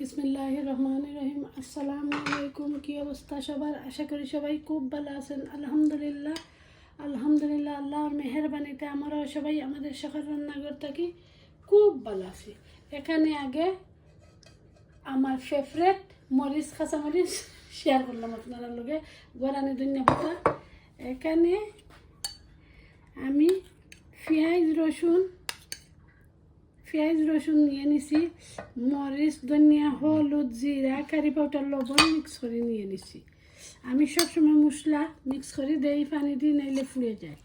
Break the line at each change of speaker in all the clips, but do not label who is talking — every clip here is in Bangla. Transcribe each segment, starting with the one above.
বিসমিল্লাহ রহমান রহিম। আসসালামু আলাইকুম। কী অবস্থা সবার? আশা করি সবাই খুব ভালো আছেন। আলহামদুলিল্লাহ আলহামদুলিল্লাহ, আল্লাহর মেহরবানিতে আমরাও সবাই আমাদের সকাল রান্নাঘর থাকি খুব ভালো আছি। এখানে আগে আমার ফেভারেট মরিচ কাঁচা মরিচ শেয়ার করলাম আপনারা লগে গোরানি ধনিয়া পাতা। এখানে আমি পেঁয়াজ, রসুন পেঁয়াজ, রসুন নিয়ে নিছি, মরিচ, ধনিয়া, হলুদ, জিরা, কারি পাউডার, লবণ মিক্স করে নিয়ে নিছি। আমি সবসময় মশলা মিক্স করে দেই, পানি দিই, নাইলে ফুয়ে যায়।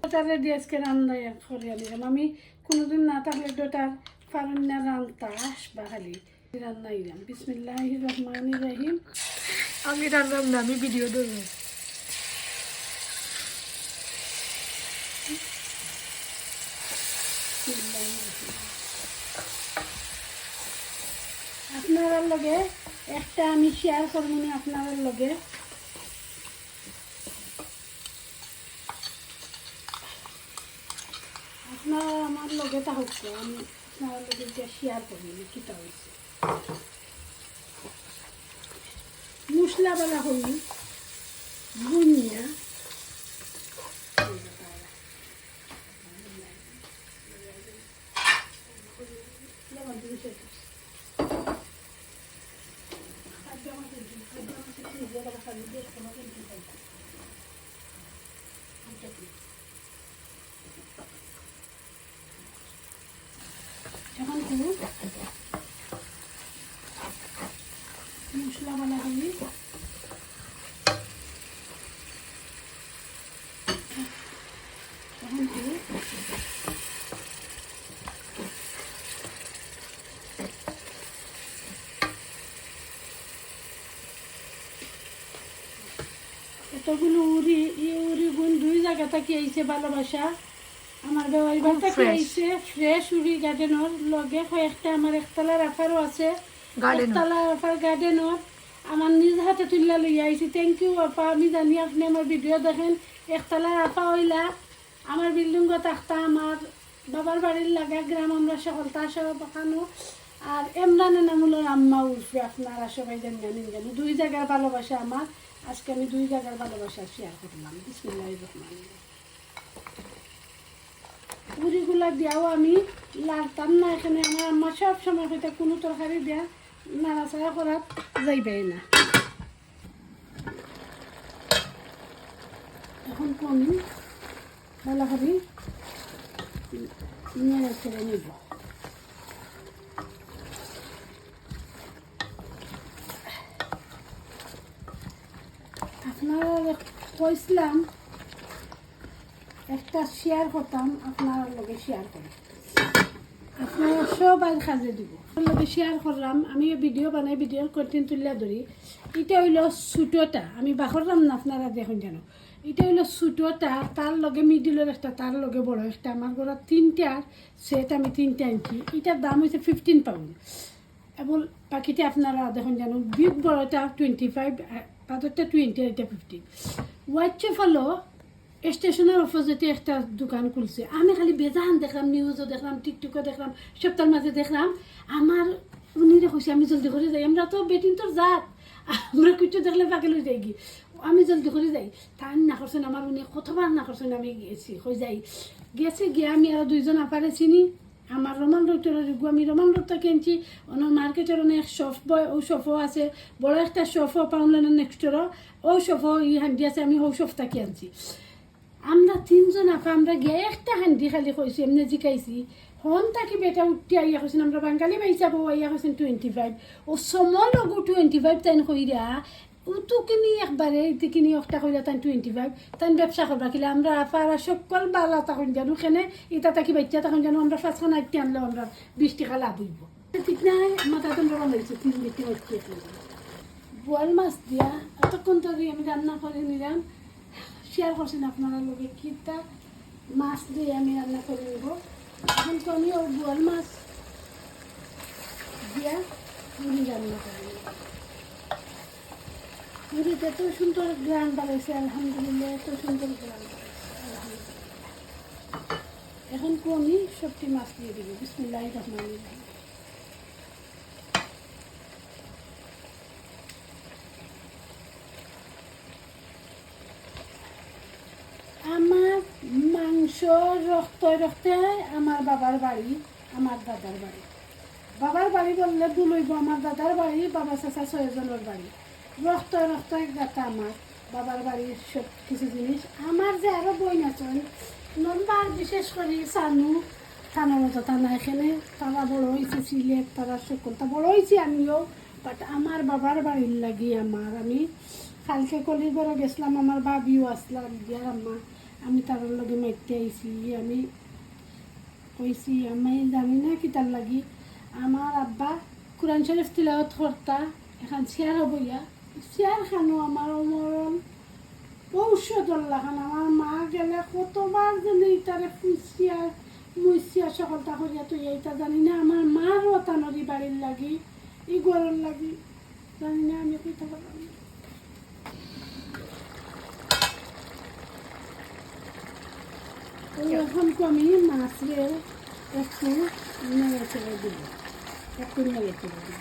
ডোটারে দিয়ে আজকে রান্না করে আনিলাম। আমি কোনোদিন না থাকলে ডোটার পারেন না রান্তা, আসবা খালি। রান্না ইরাম বিসমিল্লাহ রহমান রাহিম।
আমি রান্নাম না আমি ভিডিও দেবো
আপনার লগে, একটা আমি শেয়ার করব আপনার লগে। আপনারা আমার লগে তা হচ্ছে, আমি আপনার লগে যে শেয়ার করব কিটা হয়েছে মশলা বেলা হই, বুনিয়া এখন কোনো মশলা এখন কোনো এতগুলো উড়ি এই উড়ি গুণ দুই জায়গা থেকে আইছে ভালোবাসা। আমার বেওয়ারি বাড়ি থেকে
fresh.
আইছে ফ্রেশ উড়ি গার্ডেনর লগে কয়েকটা আমার একতলা আছে। একতলা রাখার গার্ডেনর আমার নিজ হাতে তুললা লইয়া আইছি। থ্যাংক ইউ আপা। আমি জানি আপনি আমার ভিডিও দেখেন। একতলা রাখা হইলা। আমার বিল্ডিংও থাকতা আমার বাবার বাড়ির লাগা গ্রাম আমরা সকলতা সব ওখানো আর এমরানে আম্মা উঠবে আপনারা সবাই জানি জানি। দুই জায়গার ভালোবাসা আমার। আজকে আমি দুই জায়গার ভালোবাসা শেয়ার করলাম। বিসমিল্লাহ রহমান পুরিগুলা দিয়াও আমি লাড়তাম না, এখানে আমার আম্মা সব সময় হইতে কোনো তরকারি দেয়া নাড়াচাড়া করার যাইবেই না। এখন কমি ভালো করে নেড়ে ছেড়ে নিব। আপনারা কইছিলাম একটা শেয়ার করতাম, আপনার লগে শেয়ার করি। আপনারা সব আর কাজে দিব লগে শেয়ার করলাম আমি ভিডিও বানাই ভিডিওর কন্টেন্ট তুলিয়া ধরি। এটা হইল ছুটোটা, আমি বাখরলাম না আপনারা দেখুন জানো এটা হইল ছুটোটা, তার লগে মিডিলের একটা, তার লগে বড় একটা। আমার ঘৰত তিনটার সেট আমি তিনটা আনছি। এটার দাম হয়েছে ফিফটিন পাউন্ড এবং বাকিটা আপনারা দেখুন জানো বিগ বড়টা টোয়েন্টি ফাইভ পাথরটা টোয়েন্টি এটা ফিফটিন হোয়াইট হলো স্টেশনের অপোজিটে একটা দোকান খুলছে। আমি খালি বেজান দেখলাম নিউজও দেখলাম টিকটকও দেখলাম, সপ্তাহের মাঝে দেখলাম। আমার উনি কইছে, আমি জলদি করে যাই, আমরা তো বেটিন তোর জাত। আমরা কিছু দেখলে পাগল হয়ে যাই আমি জলদি করে যাই। তাই না করছেন আমার উনি, কতবার না আমি গেছি হয়ে যাই। গেছে গিয়ে আমি আরও দুইজন আপারে চিনি। আমার রোমান রোডের আমি রোমান রোডটা কিনছি। ওনার মার্কেটের অনেক শপ বয় ও শপও আছে। বড় একটা শপও পাউনলেনের নেক্সটেরও। ও শপও ই হান্ডি আছে, আমি ও শপটা আনছি। আমরা তিনজন আপা আমরা গিয়ে একটা হান্ডি খালি কইছি, এমনি জিকাইছি। হন তাকি বেটা উঠতে আইয়া কৈছেন আমরা বাঙালি বাইসা বউ আইয়া কৈছেন টুয়েন্টি ফাইভ ও সমল লগু টুয়েন্টি ফাইভ তাইন কইরা উতু কিনি একবারে ইতি কিনি একটা কইরা তাইন টুয়েন্টি ফাইভ তাইন ব্যবসা করবা কিলে আমরা আপারা সকল বালা তখন জানো সেনে ইটা তাকি বাচ্চা তখন জানো, আমরা পাঁচখান আইতে আনলেও আমরা বিশ টাকা লাভ হইব ঠিক আমার তাতে রকম হয়েছে তিন হচ্ছে বোয়াল মাছ দিয়া, এতক্ষণ ধরে আমি রান্না করে নিলাম। শেয়ার করছেন আপনারা লোকে কিটা মাছ দিয়ে আমি রান্না করে নেব। এখন তো আমি ওই বোয়াল মাছ দিয়া পুরি রান্না করে নেব। পুরিতে এত সুন্দর গ্রান বাড়াইছে, আলহামদুলিল্লাহ, এত সুন্দর গ্রান এখন কো আমি সবটি মাছ দিয়ে দিব। বিসমুল্লাহ রহমান রহিম তো রক্ত রক্তে আমার বাবার বাড়ি, আমার দাদার বাড়ি। বাবার বাড়ি বললে ভুল হইব, আমার দাদার বাড়ি, বাবা চাচা ছয়জনের বাড়ি। রক্ত রক্ত গাতা আমার, বাবার বাড়ির সব কিছু জিনিস। আমার যে আরও বই আছেন নম্বর বিশেষ করে সানু থানার মতো থানা এখানে, তারা বড় হয়েছে সিলেট, তারা সকলটা বড় হয়েছি আমিও বাট আমার বাবার বাড়ির লাগি আমার, আমি কালকে কলিগড়ে গেছিলাম, আমার বাবিও আসলাম বিয়ার আম্মা আমি তার লগে মাইতে আইছি, আমি কইছি, আমি জানি না কি তার লাগি। আমার আব্বা কোরআন শরীফ তিলাওয়াত করতা, এখন চেয়ার হবইয়া চেয়ার খানো আমার মরণ। ঔষধ লাগান আমার মা গেলে কতবার জানি তারে ফুসিয়া মুসিয়া সকলটা করিয়া তুই এইটা জানি না আমার মার ওতানরি বাড়ির লাগি ই গরর লাগি। জানি না আমি কইতে পারলাম না। তো এখন তো আমি মাছরে একটু নেড়ে ছেড়ে দিব একটু নেড়ে ছেড়ে দিব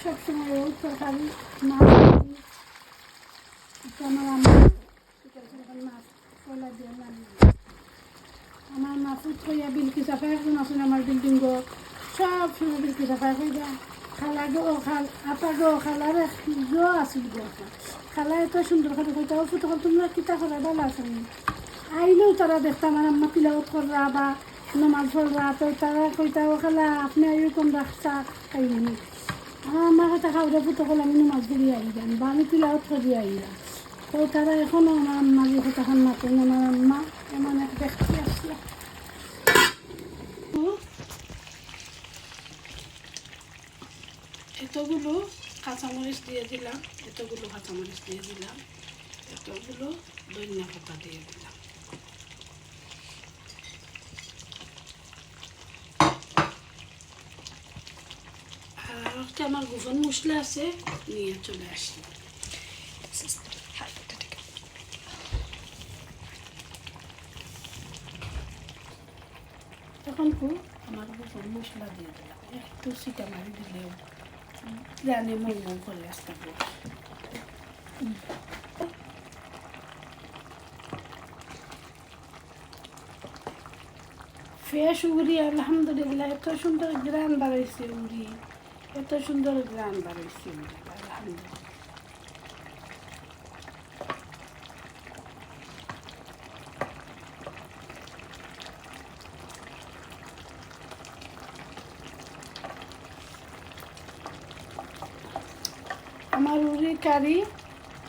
সবসময় ওই তরকারি মাছ আমার চিকেন মাছ কলা দিয়ে রান্না আমার মা ফুট হইয়া বিলকি চাফাই একজন আছেন আমার বিল্ডিং সব সময় বিলকি চাফাই হয়ে যায় খালা গো খাল আপা গো খালার গো আছিল গো খালা এত সুন্দর করে কইতা ফুটো তোমরা কিতা করে ভালো আছেন আইলেও তারা দেখতাম আমার আম্মা তিলাওত কররা বা নমাজ পড়রা, তো তারা কইতা ও খালা, আপনি এরকম রাখছা খাইনি আমার আম্মার কথা খাওয়া ফুটো করলে আমি নমাজ পড়ি আইলাম বা আমি তিলাওত করি আইলাম তো তারা এখনও আমার আম্মা যে তখন মাতেন আমার আম্মা এমন এক ব্যক্তি আসলো এতগুলো কাঁচামরিচ দিয়ে দিলাম, এতগুলো কাঁচামরিচ দিয়ে দিলাম, এতগুলো ধনিয়া পাতা দিয়ে দিলাম। আর একটা আমার গোপন মশলা আছে নিয়ে চলে আসি তখন খুব আমার গোপন মশলা দিয়ে দিলাম একটু সিটা মারি দিলেও জানে মন মন করে আসতে পারে ফ্রেশ উগরি আলহামদুলিল্লাহ এত সুন্দর গ্রান বাড়াইছে উড়ি এত সুন্দর আলহামদুলিল্লাহ। আমার উড়ি কারি,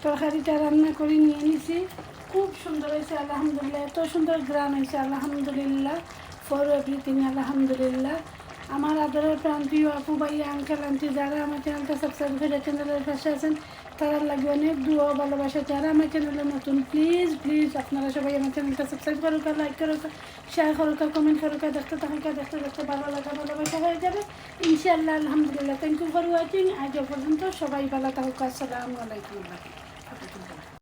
তরকারিটা রান্না করে নিয়ে নিছি। খুব সুন্দর হয়েছে, আলহামদুলিল্লাহ। এত সুন্দর গ্রাম হয়েছে, আলহামদুলিল্লাহ। ফর এভরিথিং আলহামদুলিল্লাহ। আমার আদরের প্রান্তীয় আপু ভাই আঙ্কেল আন্টি যারা আমার চ্যানেলটা সাবস্ক্রাইব করে চ্যানেলের পাশে আছেন, তারা লাগবে অনেক দুয়া, ভালোবাসা। যারা আমার চ্যানেলে নতুন প্লিজ প্লিজ আপনারা সবাই আমার চ্যানেলটা সাবস্ক্রাইব করুক লাইক করুক শেয়ার করুক কমেন্ট করুক দেখতে থাকুক দেখতে দেখতে ভালো লাগা, ভালোবাসা হয়ে যাবে। ইনশাআল্লাহ, আলহামদুলিল্লাহ থ্যাংক ইউ ফর ওয়াচিং আজ পর্যন্ত সবাই ভালো থাকুক। আসসালামু আলাইকুম।